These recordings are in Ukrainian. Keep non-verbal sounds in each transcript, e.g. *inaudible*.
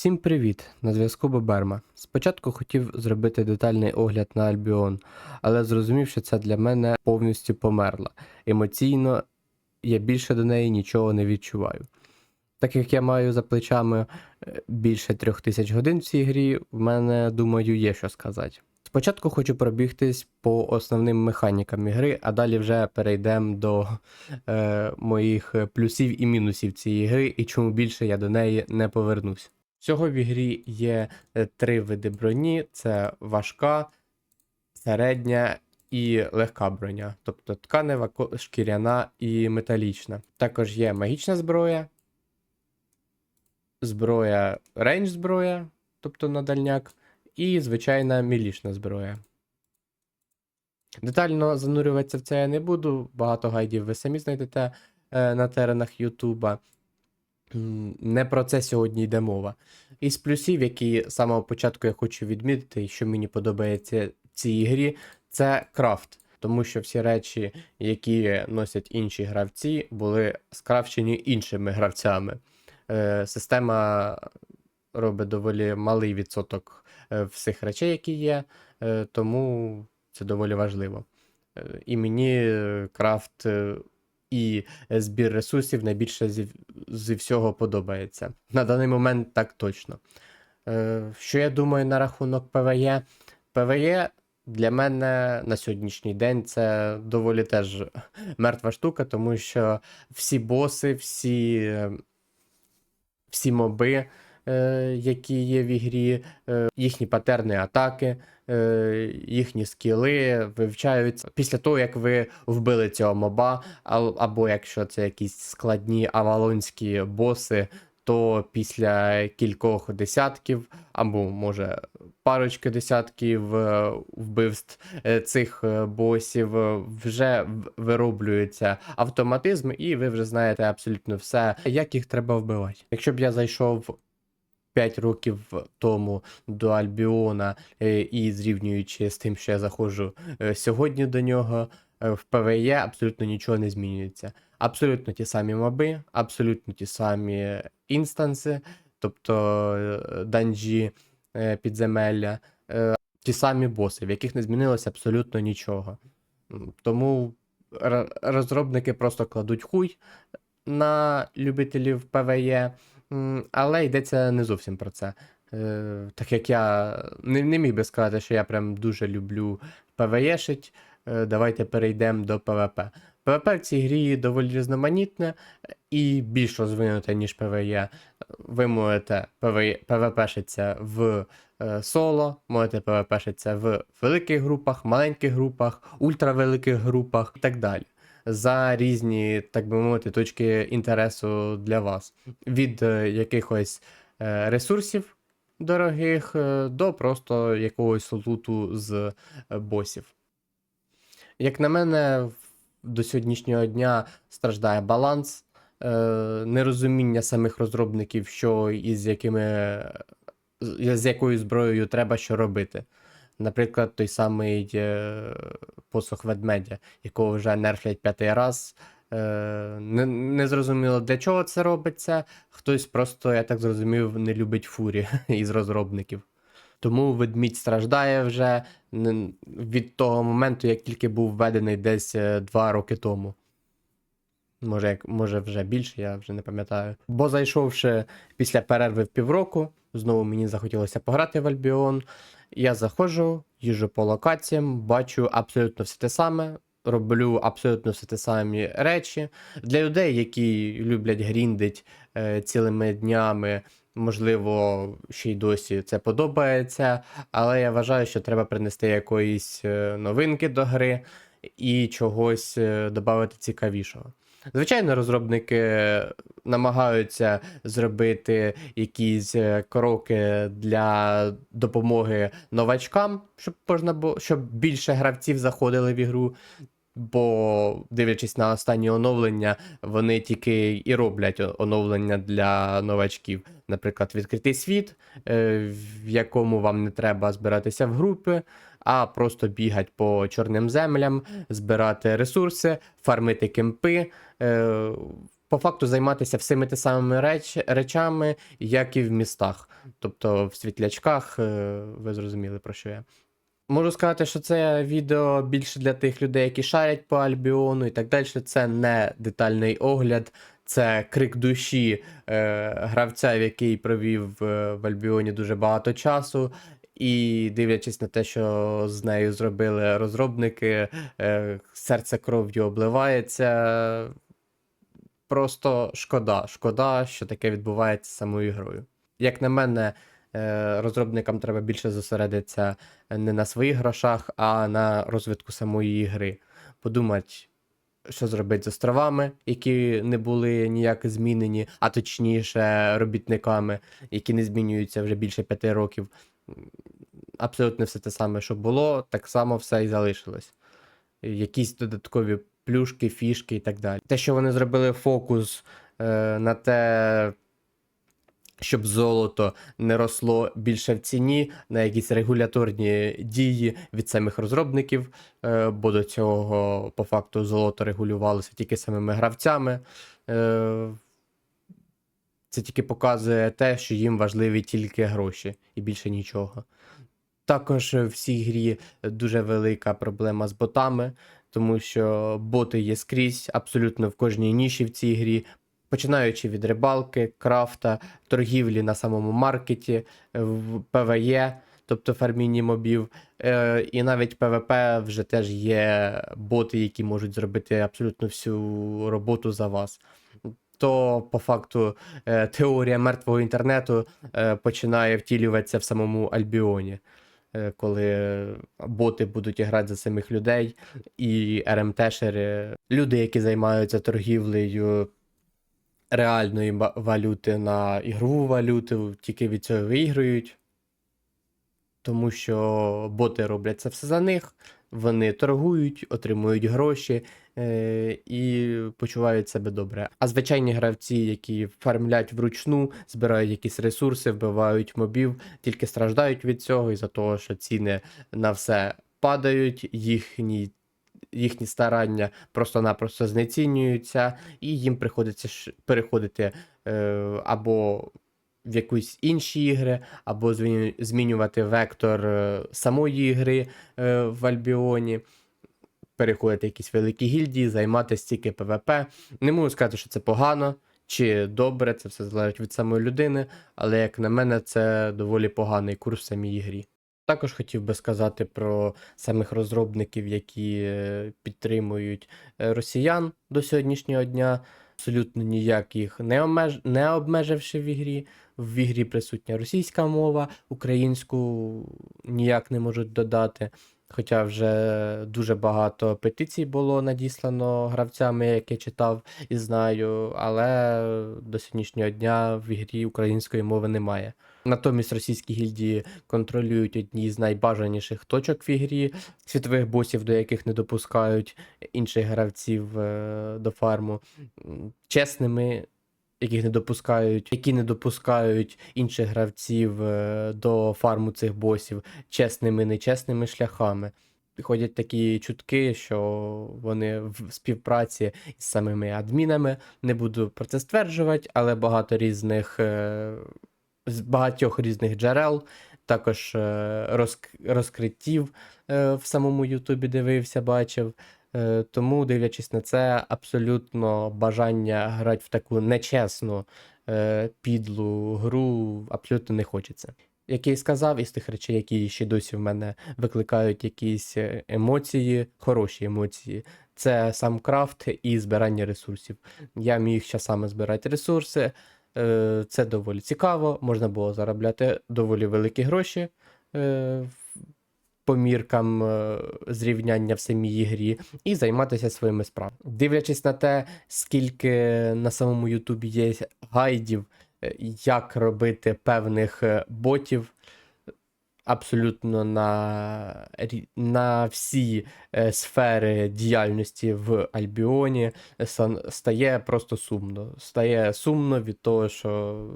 Всім привіт! На зв'язку Боберма. Спочатку хотів зробити детальний огляд на Альбіон, але зрозумів, що це для мене повністю померла. Емоційно я більше до неї нічого не відчуваю. Так як я маю за плечами е, більше трьох тисяч годин в цій грі, в мене, думаю, є що сказати. Спочатку хочу пробігтись по основним механікам ігри, а далі вже перейдемо до е, моїх плюсів і мінусів цієї гри, і чому більше я до неї не повернусь. Всього в ігрі є е, три види броні: це важка, середня і легка броня, тобто тканева, шкіряна і металічна. Також є магічна зброя, зброя рейндж зброя, тобто на дальняк, і звичайна мілічна зброя. Детально занурюватися в це я не буду. Багато гайдів ви самі знайдете е, на теренах Ютуба. Не про це сьогодні йде мова. Із плюсів, які з самого початку я хочу відмітити, що мені подобається цій грі, це крафт. Тому що всі речі, які носять інші гравці, були скрафчені іншими гравцями. Е, система робить доволі малий відсоток е, всіх речей, які є, е, тому це доволі важливо. І мені крафт і збір ресурсів найбільше зі, зі всього подобається. На даний момент так точно. Е, Що я думаю на рахунок ПВЕ? ПВЕ для мене на сьогоднішній день це доволі теж мертва штука, тому що всі боси, всі, е, всі моби, які є в ігрі, е, їхні патерни атаки, е, їхні скіли вивчаються після того, як ви вбили цього моба, або якщо це якісь складні авалонські боси, то після кількох десятків, або може парочки десятків е, вбивств е, цих е, босів е, вже вироблюється автоматизм, і ви вже знаєте абсолютно все, як їх треба вбивати. Якщо б я зайшов 5 років тому до Альбіона е, і зрівнюючи з тим, що я заходжу е, сьогодні до нього, е, в ПВЕ абсолютно нічого не змінюється. Абсолютно ті самі моби, абсолютно ті самі інстанси, тобто данжі, підземелля, ті самі боси, в яких не змінилося абсолютно нічого. Тому розробники просто кладуть хуй на любителів ПВЕ, але йдеться не зовсім про це. Е, Так як я не, не міг би сказати, що я прям дуже люблю ПВЕшить, е, давайте перейдемо до ПВП. ПВП в цій грі доволі різноманітне і більш розвинуте, ніж ПВЕ. Ви можете ПВПшитися в е, соло, можете ПВПшитися в великих групах, маленьких групах, ультравеликих групах і так далі. За різні, так би мовити, точки інтересу для вас. Від е, якихось е, ресурсів дорогих е, до просто якогось луту з босів. Як на мене, до сьогоднішнього дня страждає баланс, нерозуміння самих розробників, що і з якими з якою зброєю треба що робити. Наприклад, той самий е, посох ведмедя, якого вже нерфлять п'ятий раз. Е, не, не зрозуміло, для чого це робиться. Хтось просто, я так зрозумів, не любить фурі *laughs* із розробників. Тому ведмідь страждає вже від того моменту, як тільки був введений десь е, два роки тому. Може, як, може вже більше, я вже не пам'ятаю. Бо зайшовши після перерви в півроку, знову мені захотілося пограти в Альбіон. Я заходжу, їжджу по локаціям, бачу абсолютно все те саме, роблю абсолютно все те самі речі. Для людей, які люблять гріндить е, цілими днями, можливо, ще й досі це подобається, але я вважаю, що треба принести якоїсь е, новинки до гри і чогось е, додати цікавішого. Звичайно, розробники намагаються зробити якісь е, кроки для допомоги новачкам, щоб можна було, щоб більше гравців заходили в ігру. Бо, дивлячись на останні оновлення, вони тільки і роблять оновлення для новачків. Наприклад, відкритий світ, е, в якому вам не треба збиратися в групи, а просто бігати по чорним землям, збирати ресурси, фармити кемпи, е, по факту займатися всіми те самими реч, речами, як і в містах. Тобто в світлячках, е, ви зрозуміли про що я. Можу сказати, що це відео більше для тих людей, які шарять по Альбіону і так далі. Це не детальний огляд, це крик душі е, гравця, який провів е, в Альбіоні дуже багато часу. І дивлячись на те, що з нею зробили розробники, е, серце кров'ю обливається. Просто шкода, шкода, що таке відбувається з самою грою. Як на мене, е, розробникам треба більше зосередитися не на своїх грошах, а на розвитку самої гри. Подумати, що зробити з островами, які не були ніяк змінені, а точніше робітниками, які не змінюються вже більше п'яти років. Абсолютно все те саме, що було, так само все і залишилось. Якісь додаткові плюшки, фішки і так далі. Те, що вони зробили фокус е, на те, щоб золото не росло більше в ціні, на якісь регуляторні дії від самих розробників, е, бо до цього по факту золото регулювалося тільки самими гравцями. Е, це тільки показує те, що їм важливі тільки гроші і більше нічого. Також в цій грі дуже велика проблема з ботами, тому що боти є скрізь, абсолютно в кожній ніші в цій грі. Починаючи від рибалки, крафта, торгівлі на самому маркеті, в ПВЕ, тобто фармінні мобів, е, і навіть ПВП вже теж є боти, які можуть зробити абсолютно всю роботу за вас. То по факту е, теорія мертвого інтернету е, починає втілюватися в самому Альбіоні, е, коли боти будуть грати за самих людей, і РМТшери, люди, які займаються торгівлею реальної валюти на ігрову валюту, тільки від цього виграють. Тому що боти роблять це все за них, вони торгують, отримують гроші е, і почувають себе добре. А звичайні гравці, які фармлять вручну, збирають якісь ресурси, вбивають мобів, тільки страждають від цього із-за того, що ціни на все падають, їхні, їхні старання просто-напросто знецінюються, і їм приходиться переходити е, або в якісь інші ігри, або змінювати вектор е, самої гри е, в Альбіоні, переходити якісь великі гільдії, займатися тільки ПВП. Не можу сказати, що це погано чи добре, це все залежить від самої людини, але як на мене, це доволі поганий курс в самій грі. Також хотів би сказати про самих розробників, які е, підтримують росіян до сьогоднішнього дня. Абсолютно ніяк їх не, обмеж... не обмеживши в ігрі. В ігрі присутня російська мова, українську ніяк не можуть додати. Хоча вже дуже багато петицій було надіслано гравцями, як я читав і знаю, але до сьогоднішнього дня в ігрі української мови немає. Натомість російські гільдії контролюють одні з найбажаніших точок в ігрі, світових босів, до яких не допускають інших гравців е, до фарму, чесними, яких не допускають, які не допускають інших гравців е, до фарму цих босів чесними, нечесними шляхами. Ходять такі чутки, що вони в співпраці із самими адмінами. Не буду про це стверджувати, але багато різних е, з багатьох різних джерел, також е, розк- розкриттів е, в самому Ютубі дивився, бачив. Е, Тому, дивлячись на це, абсолютно бажання грати в таку нечесну е, підлу гру абсолютно не хочеться. Як я і сказав, із тих речей, які ще досі в мене викликають якісь е, емоції, хороші емоції, це сам крафт і збирання ресурсів. Я міг часами збирати ресурси, це доволі цікаво, можна було заробляти доволі великі гроші. в- По міркам е, зрівняння в самій грі і займатися своїми справами. Дивлячись на те, скільки на самому Ютубі є гайдів, е, як робити певних е, ботів, абсолютно на, на всі е, сфери діяльності в Альбіоні, е, стає просто сумно. Стає сумно від того, що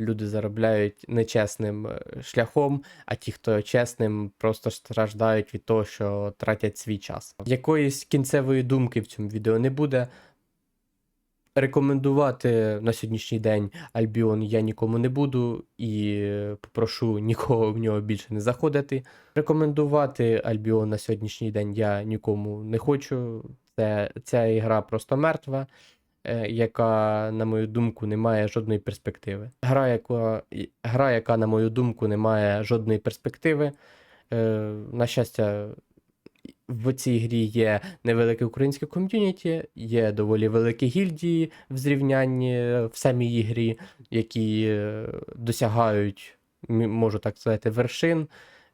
люди заробляють нечесним е, шляхом, а ті, хто чесним, просто страждають від того, що тратять свій час. Якоїсь кінцевої думки в цьому відео не буде. Рекомендувати на сьогоднішній день Альбіон я нікому не буду і попрошу нікого в нього більше не заходити. Рекомендувати Альбіон на сьогоднішній день я нікому не хочу. Це, ця ігра просто мертва, е, яка, на мою думку, не має жодної перспективи. Гра, яка, гра, яка, на мою думку, не має жодної перспективи. Е, на щастя, в цій грі є невелике українське ком'юніті, є доволі великі гільдії в зрівнянні в самій грі, які е, досягають, можу так сказати, вершин,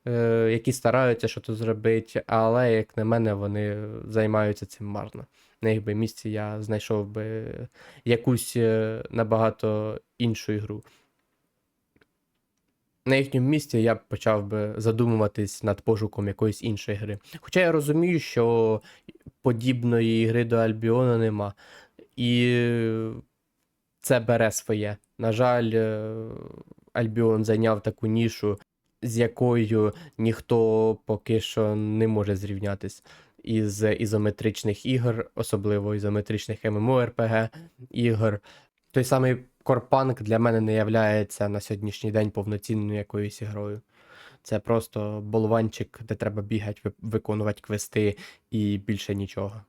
е, які стараються щось зробити, але, як на мене, вони займаються цим марно. На їх би місці я знайшов би якусь е, набагато іншу ігру. На їхньому місці я б почав би задумуватись над пошуком якоїсь іншої гри. Хоча я розумію, що подібної гри до Альбіона нема. І це бере своє. На жаль, е, Альбіон зайняв таку нішу, з якою ніхто поки що не може зрівнятись із ізометричних ігор, особливо ізометричних MMORPG ігор. Той самий Корпанк для мене не являється на сьогоднішній день повноцінною якоюсь ігрою. Це просто болванчик, де треба бігати, виконувати квести і більше нічого.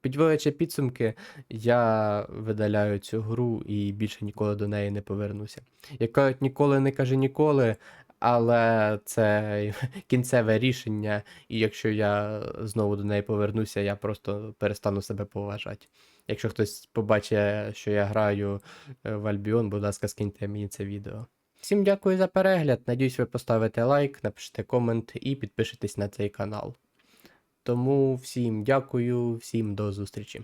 Підводячи підсумки, я видаляю цю гру і більше ніколи до неї не повернуся. Як кажуть, ніколи не каже ніколи, але це *laughs* кінцеве рішення, і якщо я знову до неї повернуся, я просто перестану себе поважати. Якщо хтось побачить, що я граю е, в Альбіон, будь ласка, скиньте мені це відео. Всім дякую за перегляд. Надіюсь, ви поставите лайк, напишете комент і підпишетесь на цей канал. Тому всім дякую, всім до зустрічі.